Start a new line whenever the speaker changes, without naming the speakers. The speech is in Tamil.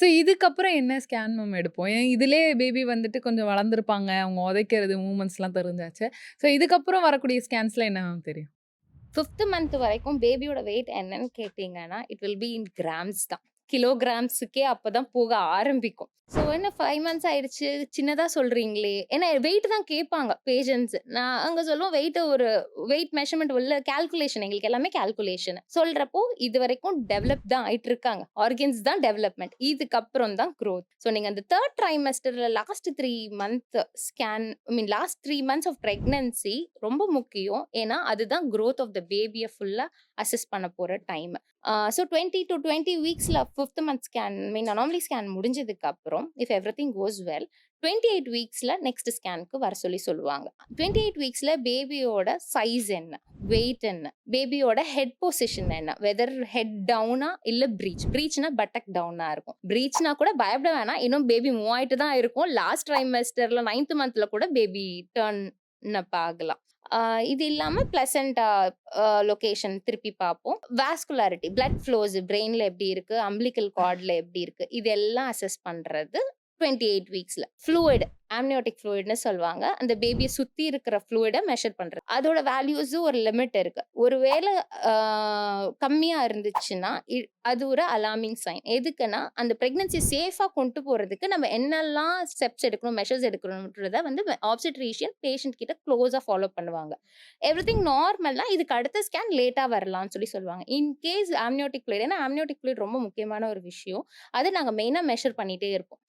ஸோ இதுக்கப்புறம் என்ன ஸ்கேன் மேம் எடுப்போம்? ஏன் பேபி வந்துட்டு கொஞ்சம் வளர்ந்துருப்பாங்க. அவங்க உதைக்கிறது மூவ்மெண்ட்ஸ்லாம் தெரிஞ்சாச்சு. ஸோ இதுக்கப்புறம் வரக்கூடிய ஸ்கேன்ஸில் என்ன மேம் தெரியும்?
ஃபிஃப்த்து மந்த் வரைக்கும் பேபியோட வெயிட் என்னன்னு கேட்டிங்கன்னா it will be in grams தான். கிலோகிராம்ஸுக்கே அப்பதான் போக ஆரம்பிக்கும். ஸோ என்ன ஃபைவ் மந்த்ஸ் ஆயிடுச்சு, சின்னதாக சொல்கிறீங்களே ஏன்னா வெயிட் தான் கேட்பாங்க பேஷண்ட்ஸ். நான் அங்கே சொல்லுவோம் வெயிட்டை ஒரு வெயிட் மெஷர்மெண்ட் உள்ள கால்குலேஷன் எங்களுக்கு எல்லாமே கால்குலேஷன். இது வரைக்கும் டெவலப் தான் ஆயிட்டு இருக்காங்க. ஆர்கன்ஸ் தான் டெவலப்மெண்ட் இதுக்கப்புறம் தான் க்ரோத் ஸோ நீங்கள் அந்த third ட்ரைமஸ்டரில் last three month scan I mean last three months of pregnancy ரொம்ப முக்கியம். ஏன்னா அதுதான் க்ரோத் ஆஃப் த பேபியை ஃபுல்லாக அசஸ் பண்ண போகிற time. So twenty to twenty வீக்ஸில் fifth month scan mean anomaly scan முடிஞ்சதுக்கு அப்புறம் if everything goes well twenty eight வீக்ஸில் next ஸ்கேன்க்கு வர சொல்லி சொல்லுவாங்க. ட்வெண்ட்டி எயிட் வீக்ஸில் பேபியோட சைஸ் என்ன? வெயிட் என்ன? பேபியோட ஹெட் பொசிஷன் என்ன? வெதர் ஹெட் டவுனா இல்லை ப்ரீச் ப்ரீச்னா பட்டக் டவுனா இருக்கும். ப்ரீச்னா கூட பயப்பட வேணாம். இன்னும் பேபி மூவ் ஆயிட்டு தான் இருக்கும். லாஸ்ட் ட்ரைமெஸ்டர்ல 9த் மந்த்ல கூட பேபி டர்ன் அப் ஆகலாம். இது இல்லாம பிளசண்டா லொகேஷன் திருப்பி பார்ப்போம். வாஸ்குலாரிட்டி பிளட் ஃப்ளோஸ் பிரெயின்ல எப்படி இருக்கு? அம்பிளிக்கல் கார்டில் எப்படி இருக்கு? இதெல்லாம் அசஸ் டுவெண்ட்டி எயிட் வீக்ஸ்ல. ஃப்ளூயிட் ஆம்னியோட்டிக் ஃப்ளூயிட்னு சொல்லுவாங்க. அந்த பேபியை சுத்தி இருக்கிற ஃப்ளூயிடை மெஷர் பண்றது. அதோட வேல்யூஸும் ஒரு லிமிட் இருக்கு. ஒருவேளை ஆ கம்மியா இருந்துச்சுன்னா, இ அது ஒரு அலார்மிங் சைன். எதுக்குன்னா, அந்த பிரெக்னன்சி சேஃபா கொண்டு போறதுக்கு நம்ம என்னெல்லாம் ஸ்டெப்ஸ் எடுக்கணும், மெஷர்ஸ் எடுக்கணும்ன்றத வந்து ஆப்ஸ்டட்ரீஷியன் பேஷண்ட் கிட்ட க்ளோஸா ஃபாலோ பண்ணுவாங்க. எவ்ரிதிங் நார்மல்னா இதுக்கு அடுத்த ஸ்கேன் லேட்டா வரலாம்னு சொல்லி சொல்லுவாங்க. இன்கேஸ் ஆம்னியோட்டிக் ஃப்ளூயிட் ஏன்னா ஆம்னியோட்டிக் ஃப்ளூயிட் ரொம்ப முக்கியமான ஒரு விஷயம். அதை நாங்கள் மெயினாக மெஷர் பண்ணிட்டே இருப்போம்.